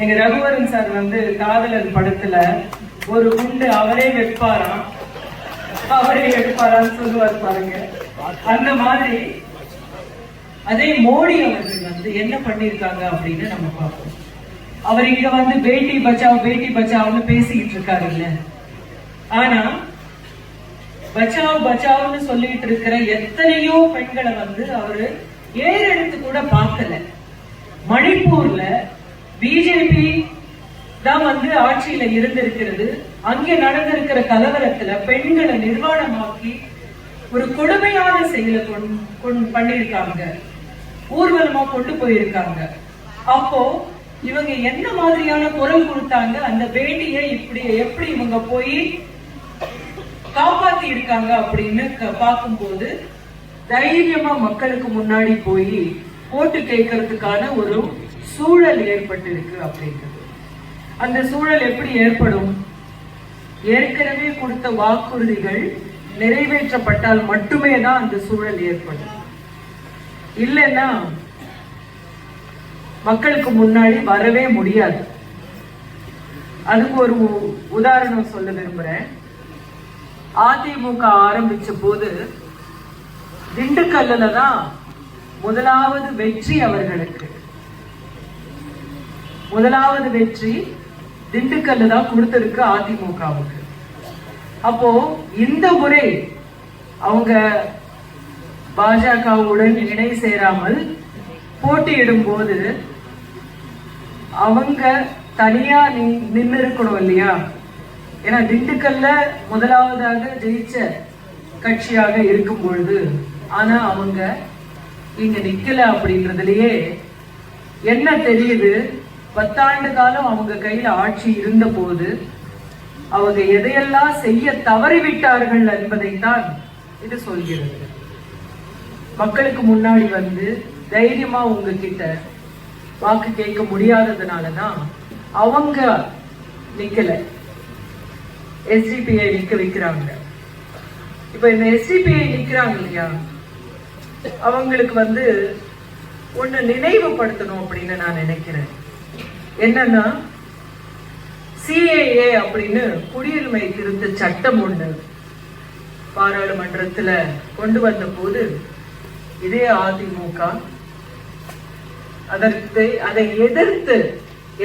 எங்க ரகுவரன் சார் வந்து காதலர் படத்துல ஒரு குண்டு அவரே வெட்பாராம் அவரே வெட்பாரான்னு சொல்லுவார் பாருங்க. அந்த மாதிரி அதே மோடி அவர்கள் வந்து என்ன பண்ணிருக்காங்க அப்படின்னு நம்ம பார்ப்போம். அவர் இங்க வந்து பேட்டி பச்சாவ் பேட்டி பச்சாவ்னு பேசிக்கிட்டு இருக்காரு இல்ல ஆனா பச்சாவ் பச்சாவ்னு சொல்லிட்டு இருக்கிற எத்தனையோ பெண்களை வந்து அவரு ஏறெடுத்து கூட பார்க்கல. மணிப்பூர்ல பிஜேபி தான் வந்து ஆட்சியில இருந்திருக்கிறது. அங்கே நடந்திருக்கிற கலவரத்துல பெண்களை நிர்வாணமாக்கி ஒரு கொடுமையான செயலை கொண்- கொண்- பண்ணியிருக்காங்க. ஊர்வலமா கொண்டு போயிருக்காங்க. அப்போ இவங்க என்ன மாதிரியான குரல் கொடுத்தாங்க? அந்த பேட்டியை இப்படி எப்படி இவங்க போய் காப்பாத்தி இருக்காங்க அப்படின்னு க- பார்க்கும்போது தைரியமா மக்களுக்கு முன்னாடி போய் ஓட்டு கேட்கறதுக்கான ஒரு சூழல் ஏற்பட்டிருக்கு அப்படின்றது. அந்த சூழல் எப்படி ஏற்படும்? ஏற்கனவே கொடுத்த வாக்குறுதிகள் நிறைவேற்றப்பட்டால் மட்டுமே தான் அந்த சூழல் ஏற்படும். இல்லைன்னா மக்களுக்கு முன்னாடி வரவே முடியாது. அதுக்கு ஒரு உதாரணம் சொல்ல விரும்புறேன். அதிமுக ஆரம்பிச்ச போது திண்டுக்கல்லுல தான் முதலாவது வெற்றி அவர்களுக்கு. முதலாவது வெற்றி திண்டுக்கல்ல தான் கொடுத்திருக்கு அதிமுகவுக்கு. அப்போ இந்த முறை அவங்க பாஜகவுடன் இணை சேராமல் போட்டியிடும் போது அவங்க தனியா நின்று இருக்கணும் இல்லையா? ஏன்னா திண்டுக்கல்ல முதலாவதாக ஜெயிச்ச கட்சியாக இருக்கும் பொழுது ஆனா அவங்க இங்க நிக்கல அப்படின்றதுலயே என்ன தெரியுது? பத்தாண்டு காலம் அவங்க கையில் ஆட்சி இருந்த போது அவங்க எதையெல்லாம் செய்ய தவறிவிட்டார்கள் என்பதைத்தான் இது சொல்கிறது. மக்களுக்கு முன்னாடி வந்து தைரியமா உங்ககிட்ட வாக்கு கேட்க முடியாததுனாலதான் அவங்க நிக்கல. எஸ்டிபிஐ நிக்க வைக்கிறாங்க. இப்ப இந்த எஸ்டிபிஐ நிக்கிறாங்க இல்லையா? அவங்களுக்கு வந்து ஒன்னு நினைவுபடுத்தணும் அப்படின்னு நான் நினைக்கிறேன். என்னன்னா சிஏஏ அப்படின்னு குடியுரிமை திருத்த சட்டம் ஒண்ணு பாராளுமன்றத்துல கொண்டு வந்த போது இதே அதிமுக அதற்கு அதை எதிர்த்து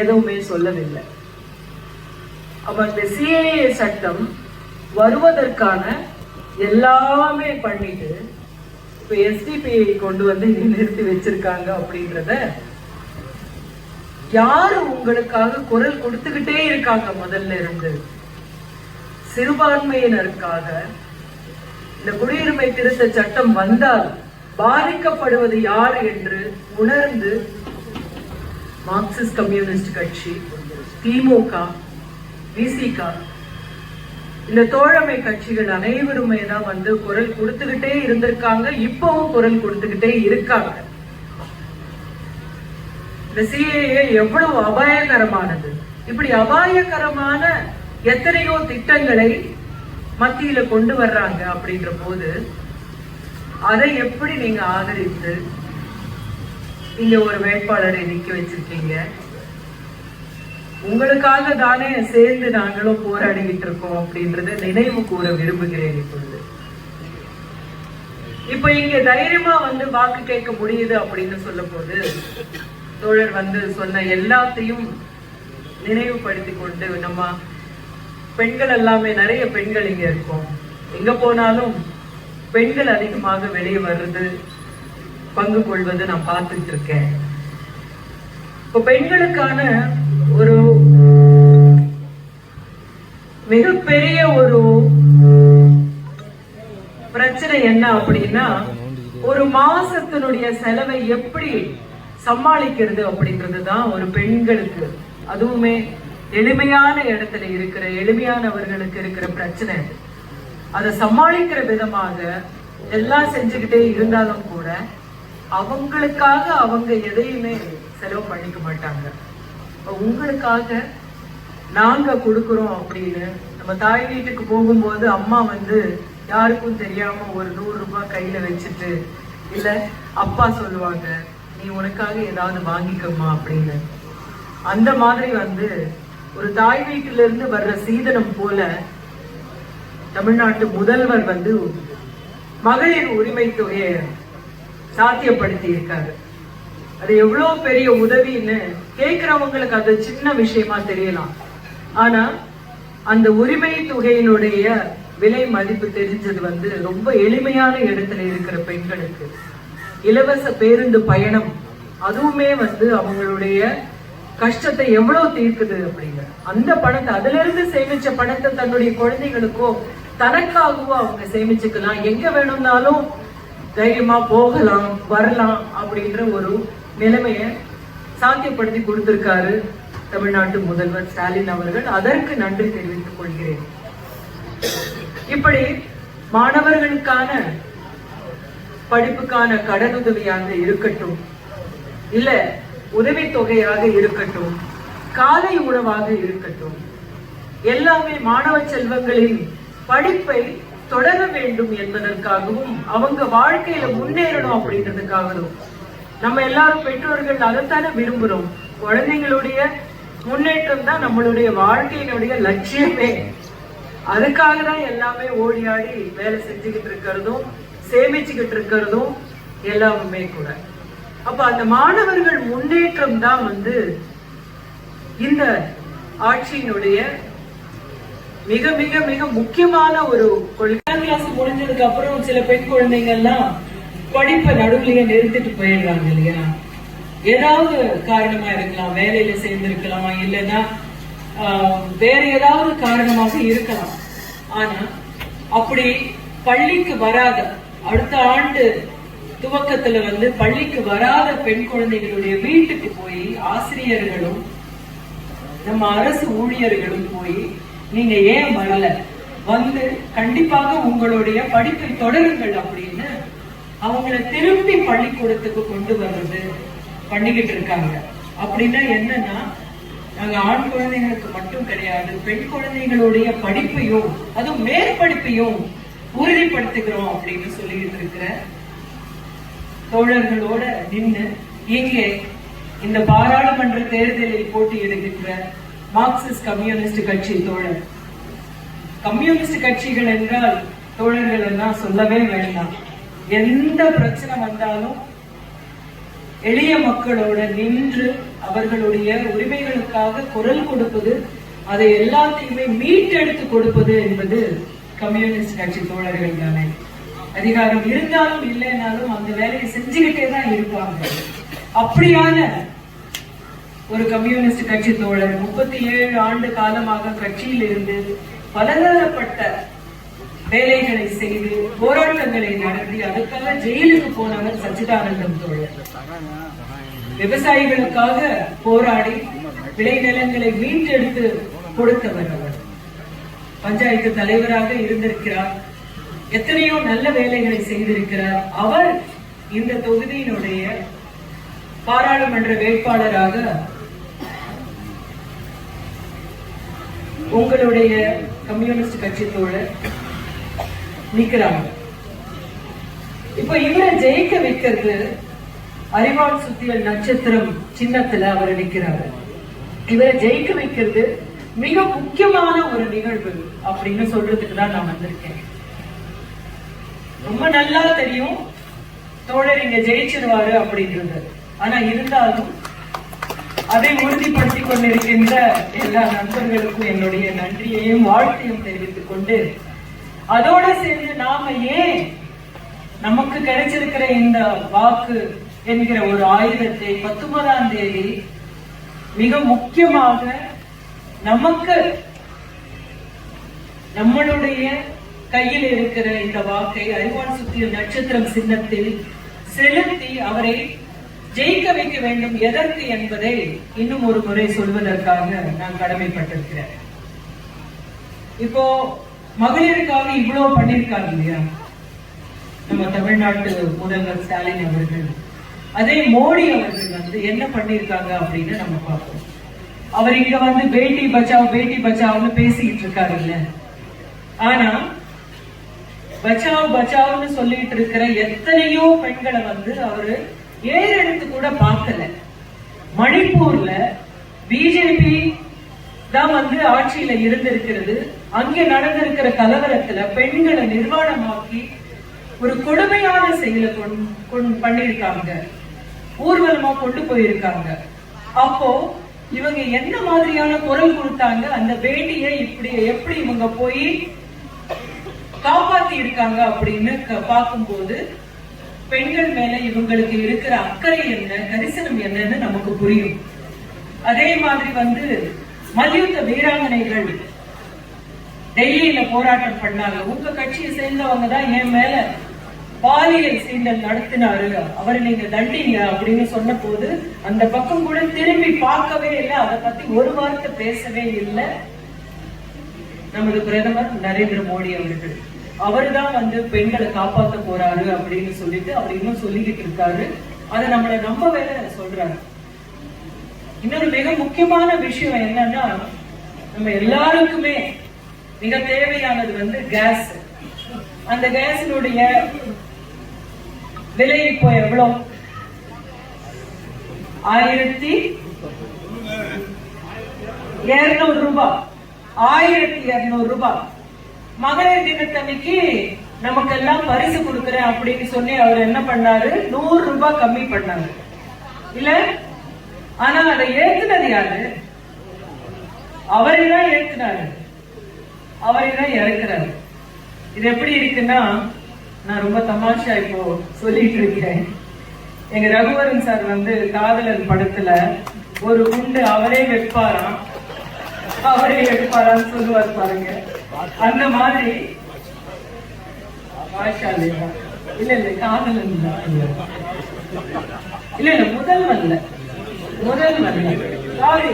எதுவுமே சொல்லவில்லை. அப்ப இந்த சிஏஏ சட்டம் வருவதற்கான எல்லாமே பண்ணிட்டு இப்ப எஸ்டிபிஐ கொண்டு வந்து நிறுத்தி வச்சிருக்காங்க அப்படின்றத யாரு உங்களுக்காக குரல் கொடுத்துக்கிட்டே இருக்காங்க முதல்ல இருந்து? சிறுபான்மையினருக்காக. இந்த குடியுரிமை திருத்த சட்டம் வந்தால் பாதிக்கப்படுவது யார் என்று உணர்ந்து மார்க்சிஸ்ட் கம்யூனிஸ்ட் கட்சி திமுக விசிக இந்த தோழமை கட்சிகள் அனைவருமே தான் வந்து குரல் கொடுத்துக்கிட்டே இருந்திருக்காங்க இப்பவும் குரல் கொடுத்துக்கிட்டே இருக்காங்க. இந்த சிஏஏ எவ்வளவு அபாயகரமானது. இப்படி அபாயகரமான எத்தனையோ திட்டங்களை மத்தியில கொண்டு வர்றாங்க அப்படின்ற போது அதை எப்படி நீங்க ஆதரித்து இங்க ஒரு வேட்பாளரை நிக்க வச்சிருக்கீங்க? உங்களுக்காக தானே சேர்ந்து நாங்களும் போராடிக்கிட்டு இருக்கோம் அப்படின்றத நினைவு கூற விரும்புகிறேன் இப்பொழுது. இப்ப இங்க தைரியமா வந்து வாக்கு கேட்க முடியுது அப்படின்னு சொல்லும் போது தோழர் வந்து சொன்ன எல்லாத்தையும் நினைவுபடுத்தி கொண்டு நம்ம பெண்கள் எல்லாமே நிறைய பெண்கள் இங்க இருக்கோம். எங்க போனாலும் பெண்கள் அதிகமாக வெளியே வர்றது பங்கு கொள்வது நான் பார்த்துட்டு இருக்கேன். இப்போ பெண்களுக்கான ஒரு மிகப்பெரிய ஒரு பிரச்சனை என்ன அப்படின்னா ஒரு மாசத்தினுடைய செலவை எப்படி சமாளிக்கிறது அப்படின்றது தான் ஒரு பெண்களுக்கு அதுவுமே எளிமையான இடத்துல இருக்கிற எளிமையானவர்களுக்கு இருக்கிற பிரச்சனை அது. அதை சமாளிக்கிற விதமாக எல்லாம் செஞ்சுக்கிட்டே இருந்தாலும் கூட அவங்களுக்காக அவங்க எதையுமே செலவு பண்ணிக்க மாட்டாங்க உங்களுக்காக நாங்க கொடுக்குறோம் அப்படின்னு நம்ம தாய் வீட்டுக்கு போகும்போது அம்மா வந்து யாருக்கும் தெரியாம ஒரு நூறு ரூபாய் கையில வச்சுட்டு இல்ல அப்பா சொல்லுவாங்க நீ உனக்காக ஏதாவது வாங்கிக்கம்மா அப்படின்னு. அந்த மாதிரி வந்து ஒரு தாய் வீட்டிலிருந்து வர்ற சீதனம் போல தமிழ்நாட்டு முதல்வர் வந்து மகளிர் உரிமை தொகையை சாத்தியப்படுத்தி இருக்காரு. அது எவ்வளவு பெரிய உதவின்னு கேக்குறவங்களுக்கு அது சின்ன விஷயமா தெரியலாம். ஆனா அந்த உரிமை தொகையினுடைய விலை மதிப்பு தெரிஞ்சது வந்து ரொம்ப எளிமையான இடத்துல இருக்கிற பெண்களுக்கு. இலவச பேருந்து பயணம் அதுவுமே வந்து அவங்களுடைய கஷ்டத்தை எவ்வளவு தீர்க்குது அப்படிங்க அந்த பணத்தை அதுல இருந்து சேமிச்ச பணத்தை தன்னுடைய குழந்தைகளுக்கோ தனக்காகவோ அவங்க சேமிச்சுக்கலாம். எங்க வேணும்னாலும் தைரியமா போகலாம் வரலாம் அப்படின்ற ஒரு நிலைமைய சாத்தியப்படுத்தி கொடுத்திருக்காரு தமிழ்நாட்டு முதல்வர் ஸ்டாலின் அவர்கள். அதற்கு நன்றி தெரிவித்துக் கொள்கிறேன். இப்படி மாணவர்களுக்கான படிப்புக்கான கடனுதவியாக இருக்கட்டும். இல்ல உதவித்தொகையாக இருக்கட்டும். காலை உணவாக இருக்கட்டும். எல்லாமே மாணவ செல்வங்களின் படிப்பை தொடர வேண்டும் என்பதற்காகவும் அவங்க வாழ்க்கையில முன்னேறணும் அப்படின்றதுக்காகவும் நம்ம எல்லாரும் பெற்றோர்கள் அதைத்தானே விரும்புறோம். குழந்தைங்களுடைய முன்னேற்றம் தான் நம்மளுடைய வாழ்க்கையினுடைய லட்சியமே. அதுக்காக தான் எல்லாமே ஓடி ஆடி வேலை செஞ்சுக்கிட்டு இருக்கிறதும் சேமிச்சுக்கிட்டு இருக்கிறதும் எல்லாமே கூட. அப்ப அந்த மாணவர்கள் முன்னேற்றம் தான் வந்து இந்த ஆட்சியினுடைய மிக மிக மிக முக்கியமான ஒரு கொள்கை. கிளாஸ் முடிஞ்சதுக்கு அப்புறம் சில பெண் குழந்தைங்க எல்லாம் படிப்பை நடுவுலயே நிறுத்திட்டு போயிடுறாங்க இல்லையா? ஏதாவது காரணமா இருக்கலாம் வேலையில சேர்ந்திருக்கலாம் இல்லைன்னா ஆஹ், வேற ஏதாவது காரணமாக இருக்கலாம். ஆனா அப்படி பள்ளிக்கு வராத அடுத்த ஆண்டு துவக்கத்துல வந்து பள்ளிக்கு வராத பெண் குழந்தைகளுடைய வீட்டுக்கு போய் ஆசிரியர்களும் நம்ம அரசு ஊழியர்களும் போய் நீங்க ஏன் வரல? வந்து கண்டிப்பாக உங்களுடைய படிப்பை தொடருங்கள் அப்படின்னு அவங்கள திரும்பி பள்ளிக்கூடத்துக்கு கொண்டு வர்றது பண்ணிக்கிட்டு இருக்காங்க. அப்படின்னா என்னன்னா நாங்க ஆண் குழந்தைகளுக்கு மட்டும் கிடையாது பெண் குழந்தைகளுடைய படிப்பையும் அதுவும் மேற்படிப்பையும் உறுதிப்படுத்துகிறோம் அப்படின்னு சொல்லிட்டு இருக்கிற தோழர்களோட நின்னு இங்கே இந்த பாராளுமன்ற தேர்தலில் போட்டியிடுகின்ற மார்க்சிஸ்ட் கம்யூனிஸ்ட் கட்சி தோழர். கம்யூனிஸ்ட் கட்சிகள் என்றால் தோழர்கள் எல்லாம் சொல்லவே வேண்டாம். எந்த பிரச்சனை வந்தாலும் எளிய மக்களோட நின்று அவர்களுடைய உரிமைகளுக்காக குரல் கொடுப்பது அதை எல்லாத்தையுமே மீட்டெடுத்து கொடுப்பது என்பது கம்யூனிஸ்ட் கட்சி தோழர்கள் தானே அதிகாரம் இருந்தாலும் இல்லைனாலும் அந்த வேலையை செஞ்சுக்கிட்டே தான் இருப்பாங்க. அப்படியான ஒரு கம்யூனிஸ்ட் கட்சி தோழர் முப்பத்தி ஏழு ஆண்டு காலமாக கட்சியில் இருந்து பலதரப்பட்ட வேலைகளை செய்து போராட்டங்களை நடத்தி அதுக்காக ஜெயிலுக்கு போனவர் சச்சிதானந்தம் தோழர். விவசாயிகளுக்காக போராடி விளைநிலங்களை மீட்டெடுத்து கொடுத்தவர் அவர். பஞ்சாயத்து தலைவராக இருந்திருக்கிறார். எத்தனையோ நல்ல வேலைகளை செய்திருக்கிறார். அவர் இந்த தொகுதியினுடைய பாராளுமன்ற வேட்பாளராக உங்களுடைய கம்யூனிஸ்ட் கட்சி தோழர் நிக்கிறாங்க. இப்ப இவரை ஜெயிக்க வைக்கிறது அறிவால் சுத்தியல் நட்சத்திரம் சின்னத்துல அவர் நிக்கிறாரு. இவரை ஜெயிக்க வைக்கிறது மிக முக்கியமான ஒரு நிகழ்வு அப்படின்னு சொல்றதுக்கு தான் நான் வந்திருக்கேன். ரொம்ப நல்லா தெரியும் தோழர் இங்க ஜெயிச்சிருவாரு அப்படின்றது. ஆனா இருந்தாலும் அதை உறுதிப்படுத்திக் கொண்டிருக்கின்ற எல்லா நண்பர்களுக்கும் என்னுடைய நன்றியையும் வாழ்த்தையும் தெரிவித்துக் கொண்டு அதோட சேர்ந்து நாம ஏன் நமக்கு கிடைச்சிருக்கிற இந்த வாக்கு என்கிற ஒரு ஆயுதத்தை பத்தொன்பதாம் தேதி மிக முக்கியமாக நமக்கு நம்மளுடைய கையில் இருக்கிற இந்த வாக்கை அறிவான் சுத்திய நட்சத்திரம் சின்னத்தில் செலுத்தி அவரை ஜெயிக்க வைக்க வேண்டும் எதற்கு என்பதை இன்னும் ஒரு முறை சொல்வதற்காக நான் கடமைப்பட்டிருக்கிறேன். இப்போ மகளிருக்காக இவ்வளவு பண்ணிருக்காங்க இல்லையா? நம்ம தமிழ்நாட்டு முதல்வர் ஸ்டாலின் அவர்கள். அதே மோடி அவர்கள் வந்து என்ன பண்ணிருக்காங்க அப்படின்னு நம்ம பார்ப்போம். அவர் இங்க வந்து பேட்டி பச்சாவ் பேட்டி பச்சாவ்னு பேசிக்கிட்டு இருக்காரு இல்ல ஆனா பச்சாவ் பச்சாவ்னு சொல்லிட்டு இருக்கிற எத்தனையோ பெண்களை வந்து அவரு ஏறெடுத்து கூட பார்க்கல. மணிப்பூர்ல பிஜேபி தான் வந்து ஆட்சியில இருந்திருக்கிறது. அங்கே நடந்திருக்கிற கலவரத்துல பெண்களை நிர்வாணமாக்கி ஒரு கொடுமையான செயலை கொண்- கொண்- பண்ணிருக்காங்க ஊர்வலமா கொண்டு போயிருக்காங்க. அப்போ இவங்க என்ன மாதிரியான குரல் கொடுத்தாங்க? அந்த வேண்டியை இப்படி எப்படி இவங்க போய் காப்பாத்தி இருக்காங்க அப்படின்னு பார்க்கும்போது பெண்கள் மேல இவங்களுக்கு இருக்கிற அக்கறை என்ன கரிசனம் என்னன்னு நமக்கு புரியும். அதே மாதிரி வந்து மல்யுத்த வீராங்கனைகள் டெல்லியில போராட்டம் பண்ணாங்க. உங்க கட்சியை சேர்ந்தவங்க தான் என் மேல. பாலியல் சீண்டல் நடத்தினாரு அவரை நீங்க தண்டிங்க அப்படின்னு சொன்ன போது அந்த பக்கம் கூட திரும்பி பார்க்கவே இல்லை. அதை பத்தி ஒரு வார்த்தை பேசவே இல்லை. நமது பிரதமர் நரேந்திர மோடி அவர்கள். அவர்தான் வந்து பெண்களை காப்பாத்த போறாரு அப்படின்னு சொல்லிட்டு அவர் இன்னும் சொல்லிக்கிட்டு இருக்காரு. அதை நம்மளை நம்ப வேலை சொல்றாரு. இன்னொரு மிக முக்கியமான விஷயம் என்னன்னா நம்ம எல்லாருக்குமே மிக தேவையானது வந்து கேஸ். அந்த கேஸினுடைய விலை இப்போ எவ்வளோ? ஆயிரத்தி இருநூறு ரூபாய். ஆயிரத்தி இருநூறு ரூபாய். மகளிர் தினத்தன்னைக்கு நமக்கெல்லாம் பரிசு கொடுக்குறேன் அப்படின்னு சொல்லி அவர் என்ன பண்ணாரு? நூறு ரூபாய் கம்மி பண்ணாரு. இல்ல? ஆனா அதை ஏத்துனது யாரு? அவரை தான் ஏத்துனாரு. அவரை தான் இறக்குறாரு. இது எப்படி இருக்குன்னா நான் ரொம்ப தமாஷா இப்போ சொல்லிட்டு இருக்கேன். எங்க ரகுவரன் சார் வந்து காதலர் படத்துல ஒரு குண்டு அவரே வைப்பாராம் அவரே எடுப்பாரான்னு சொல்லுவார் பாருங்க. அந்த மாதிரி. இல்ல இல்ல காதலன். இல்ல. இல்ல முதல்வன்ல முதல்வன்ல சாரி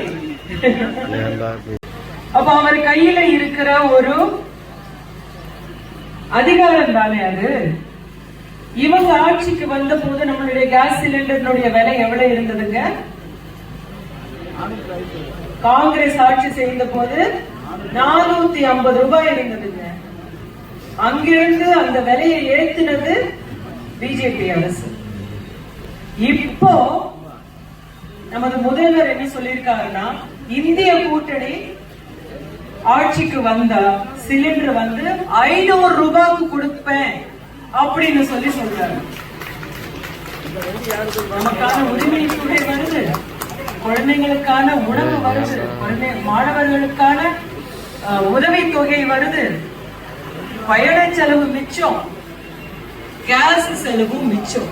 அப்ப அவர் கையில இருக்கிற ஒரு அதிகாரம் தானே அது? இவங்க ஆட்சிக்கு வந்த போது நம்மளுடைய கேஸ் சிலிண்டரினுடைய விலை எவ்வளவு இருந்ததுங்க? காங்கிரஸ் ஆட்சி செய்த போது நானூத்தி ஐம்பது ரூபாய் இருந்ததுங்க. அங்கிருந்து அந்த விலையை ஏத்தினது பிஜேபி அரசு. இப்போ நமது முதல்வர் என்ன சொல்லியிருக்காருன்னா இந்திய கூட்டணி ஆட்சிக்கு வந்தா சிலிண்டர் வந்து ஐநூறு ரூபாய்க்கு கொடுப்பேன் அப்படின்னு சொல்லி சொல்றாரு. நமக்கான உரிமை தொகை வருது. குழந்தைங்களுக்கான உணவு வருது. குழந்தை மாணவர்களுக்கான உதவி தொகை வருது. பயண செலவு மிச்சம். கேஸ் செலவும் மிச்சம்.